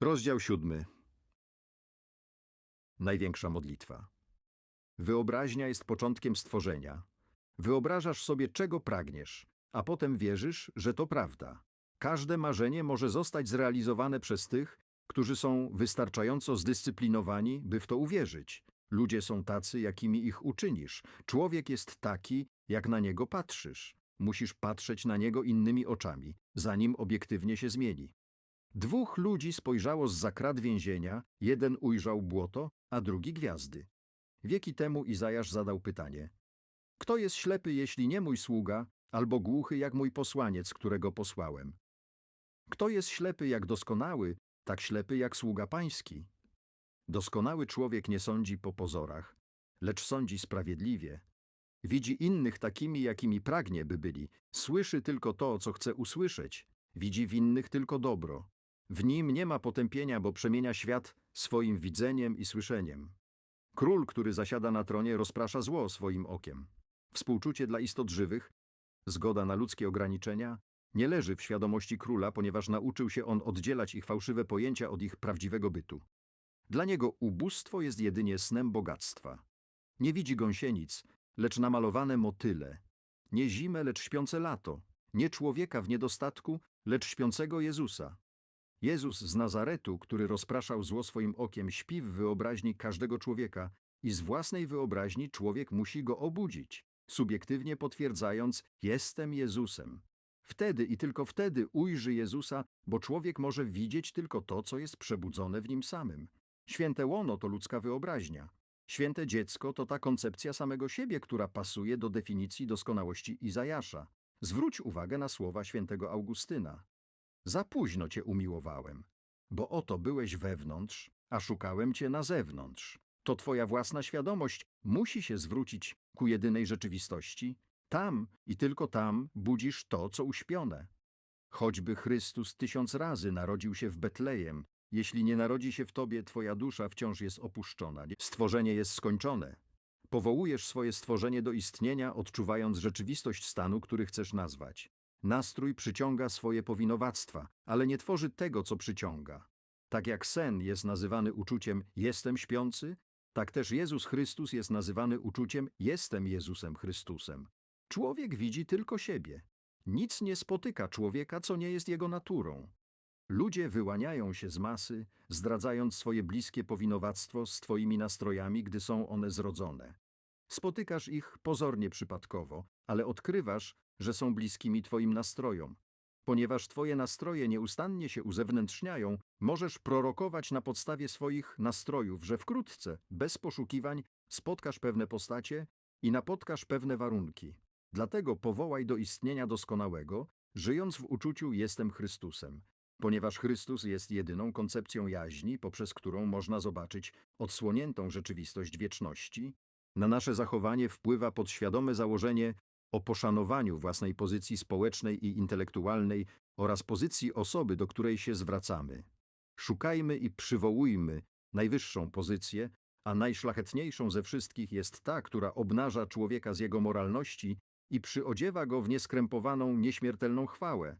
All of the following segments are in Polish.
Rozdział siódmy. Największa modlitwa. Wyobraźnia jest początkiem stworzenia. Wyobrażasz sobie, czego pragniesz, a potem wierzysz, że to prawda. Każde marzenie może zostać zrealizowane przez tych, którzy są wystarczająco zdyscyplinowani, by w to uwierzyć. Ludzie są tacy, jakimi ich uczynisz. Człowiek jest taki, jak na niego patrzysz. Musisz patrzeć na niego innymi oczami, zanim obiektywnie się zmieni. Dwóch ludzi spojrzało z zakrat więzienia, jeden ujrzał błoto, a drugi gwiazdy. Wieki temu Izajasz zadał pytanie: Kto jest ślepy, jeśli nie mój sługa, albo głuchy jak mój posłaniec, którego posłałem? Kto jest ślepy jak doskonały, tak ślepy jak sługa pański? Doskonały człowiek nie sądzi po pozorach, lecz sądzi sprawiedliwie. Widzi innych takimi, jakimi pragnie, by byli. Słyszy tylko to, co chce usłyszeć. Widzi w innych tylko dobro. W nim nie ma potępienia, bo przemienia świat swoim widzeniem i słyszeniem. Król, który zasiada na tronie, rozprasza zło swoim okiem. Współczucie dla istot żywych, zgoda na ludzkie ograniczenia, nie leży w świadomości króla, ponieważ nauczył się on oddzielać ich fałszywe pojęcia od ich prawdziwego bytu. Dla niego ubóstwo jest jedynie snem bogactwa. Nie widzi gąsienic, lecz namalowane motyle. Nie zimę, lecz śpiące lato. Nie człowieka w niedostatku, lecz śpiącego Jezusa. Jezus z Nazaretu, który rozpraszał zło swoim okiem, śpi w wyobraźni każdego człowieka i z własnej wyobraźni człowiek musi go obudzić, subiektywnie potwierdzając: Jestem Jezusem. Wtedy i tylko wtedy ujrzy Jezusa, bo człowiek może widzieć tylko to, co jest przebudzone w nim samym. Święte łono to ludzka wyobraźnia. Święte dziecko to ta koncepcja samego siebie, która pasuje do definicji doskonałości Izajasza. Zwróć uwagę na słowa świętego Augustyna. Za późno cię umiłowałem, bo oto byłeś wewnątrz, a szukałem cię na zewnątrz. To twoja własna świadomość musi się zwrócić ku jedynej rzeczywistości. Tam i tylko tam budzisz to, co uśpione. Choćby Chrystus tysiąc razy narodził się w Betlejem, jeśli nie narodzi się w tobie, twoja dusza wciąż jest opuszczona. Stworzenie jest skończone. Powołujesz swoje stworzenie do istnienia, odczuwając rzeczywistość stanu, który chcesz nazwać. Nastrój przyciąga swoje powinowactwa, ale nie tworzy tego, co przyciąga. Tak jak sen jest nazywany uczuciem jestem śpiący, tak też Jezus Chrystus jest nazywany uczuciem jestem Jezusem Chrystusem. Człowiek widzi tylko siebie. Nic nie spotyka człowieka, co nie jest jego naturą. Ludzie wyłaniają się z masy, zdradzając swoje bliskie powinowactwo z twoimi nastrojami, gdy są one zrodzone. Spotykasz ich pozornie przypadkowo, ale odkrywasz, że są bliskimi twoim nastrojom. Ponieważ twoje nastroje nieustannie się uzewnętrzniają, możesz prorokować na podstawie swoich nastrojów, że wkrótce, bez poszukiwań, spotkasz pewne postacie i napotkasz pewne warunki. Dlatego powołaj do istnienia doskonałego, żyjąc w uczuciu jestem Chrystusem. Ponieważ Chrystus jest jedyną koncepcją jaźni, poprzez którą można zobaczyć odsłoniętą rzeczywistość wieczności, na nasze zachowanie wpływa podświadome założenie o poszanowaniu własnej pozycji społecznej i intelektualnej oraz pozycji osoby, do której się zwracamy. Szukajmy i przywołujmy najwyższą pozycję, a najszlachetniejszą ze wszystkich jest ta, która obnaża człowieka z jego moralności i przyodziewa go w nieskrępowaną, nieśmiertelną chwałę.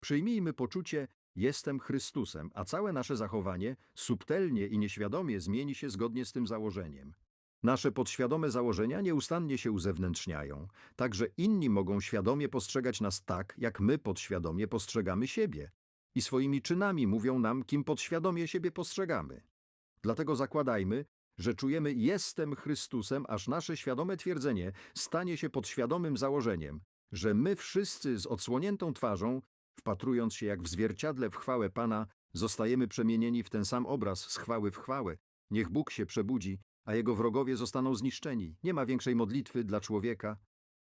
Przyjmijmy poczucie jestem Chrystusem, a całe nasze zachowanie subtelnie i nieświadomie zmieni się zgodnie z tym założeniem. Nasze podświadome założenia nieustannie się uzewnętrzniają, także inni mogą świadomie postrzegać nas tak, jak my podświadomie postrzegamy siebie. I swoimi czynami mówią nam, kim podświadomie siebie postrzegamy. Dlatego zakładajmy, że czujemy jestem Chrystusem, aż nasze świadome twierdzenie stanie się podświadomym założeniem, że my wszyscy z odsłoniętą twarzą, wpatrując się jak w zwierciadle w chwałę Pana, zostajemy przemienieni w ten sam obraz z chwały w chwałę. Niech Bóg się przebudzi, a jego wrogowie zostaną zniszczeni. Nie ma większej modlitwy dla człowieka